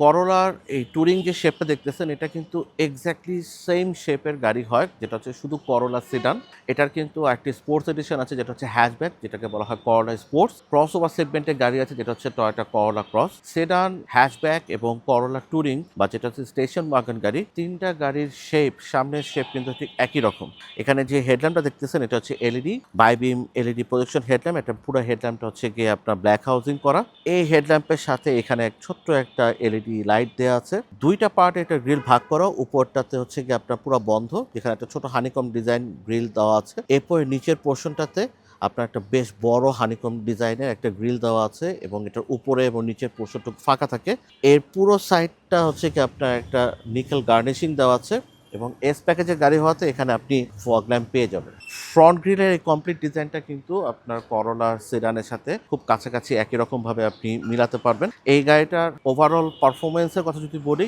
করোলার এই টুরিং যে শেপটা দেখতেছেন, এটা কিন্তু এক্স্যাক্টলি সেম শেপের গাড়ি হয়, যেটা হচ্ছে শুধু করোলা সিডান এটার কিন্তু একটি স্পোর্টস এডিশন আছে, যেটা হচ্ছে হ্যাশব্যাক যেটাকে বলা হয় করোলা স্পোর্টস ক্রস ওভার সেগমেন্টের গাড়ি আছে, যেটা হচ্ছে Toyota Corolla Cross sedan hatchback এবং করোলা টুরিং বা যেটা হচ্ছে স্টেশন ওয়াগন গাড়ি, তিনটা গাড়ির শেপ সামনের শেপ কিন্তু ঠিক একই রকম। এখানে যে হেডল্যাম্পটা দেখতেছেন, এটা হচ্ছে LED bibeam LED projection headlamp এটা পুরো হেডল্যাম্পটা হচ্ছে গিয়ে আপনার ব্ল্যাক হাউজিং করা। এই হেডল্যাম্পের সাথে এখানে এক ছোট্ট একটা এলইডি লাইট দেওয়া আছে। দুইটা পার্ট এটা গ্রিল ভাগ করা, উপরটাতে হচ্ছে গিয়ে আপনার পুরো বন্ধ, যেখানে একটা ছোট হানিকম ডিজাইন গ্রিল দেওয়া আছে। এরপরে নিচের পোর্শনটাতে আপনার একটা বেশ বড় হানিকম ডিজাইনের একটা গ্রিল দেওয়া আছে এবং এটার উপরে এবং নিচের পোর্শনটুকু ফাঁকা থাকে। এর পুরো সাইডটা হচ্ছে কি আপনার একটা নিকেল গার্নিশিং দেওয়া আছে এবং এস প্যাকেজের গাড়ি হওয়াতে এখানে আপনি ফগ ল্যাম্প পেয়ে যাবেন। ফ্রন্ট গ্রিলের এই কমপ্লিট ডিজাইনটা কিন্তু আপনার করোলার সেডানের সাথে খুব কাছাকাছি একই রকমভাবে আপনি মিলাতে পারবেন। এই গাড়িটার ওভারঅল পারফরমেন্সের কথা যদি বলি,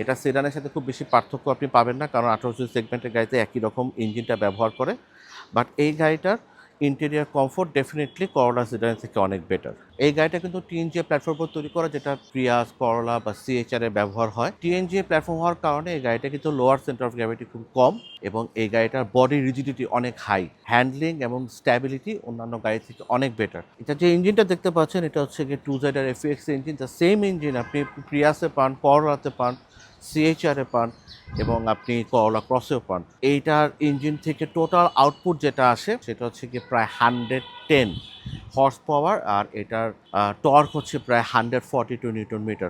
এটা সেডানের সাথে খুব বেশি পার্থক্য আপনি পাবেন না, কারণ আঠারোশো সেগমেন্টের গাড়িতে একই রকম ইঞ্জিনটা ব্যবহার করে। বাট এই গাড়িটার ইন্টেরিয়ার কমফোর্ট ডেফিনেটলি করোলা সেডানের থেকে অনেক বেটার এই গাড়িটা কিন্তু টিএনজি প্ল্যাটফর্ম তৈরি করা, যেটা প্রিয়াস করোলা বা সিএচআর এর ব্যবহার হয়। টিএনজি প্ল্যাটফর্ম হওয়ার কারণে এই গাড়িটা কিন্তু লোয়ার সেন্টার অফ গ্র্যাভিটি খুব কম এবং এই গাড়িটার বডি রিজিডিটি অনেক হাই হ্যান্ডলিং এবং স্ট্যাবিলিটি অন্যান্য গাড়ি থেকে অনেক বেটার এটা যে ইঞ্জিনটা দেখতে পাচ্ছেন, এটা হচ্ছে গিয়ে two Z R FX engine the same engine আপনি প্রিয়াসে পান করোলাতে পান সিএইচআরে পান এবং আপনি করোলা ক্রসেও পান। এইটার ইঞ্জিন থেকে টোটাল আউটপুট যেটা আসে, সেটা হচ্ছে কি প্রায় হান্ড্রেড টেন হর্স পাওয়ার আর এটার টর্ক হচ্ছে প্রায় hundred forty two newton metre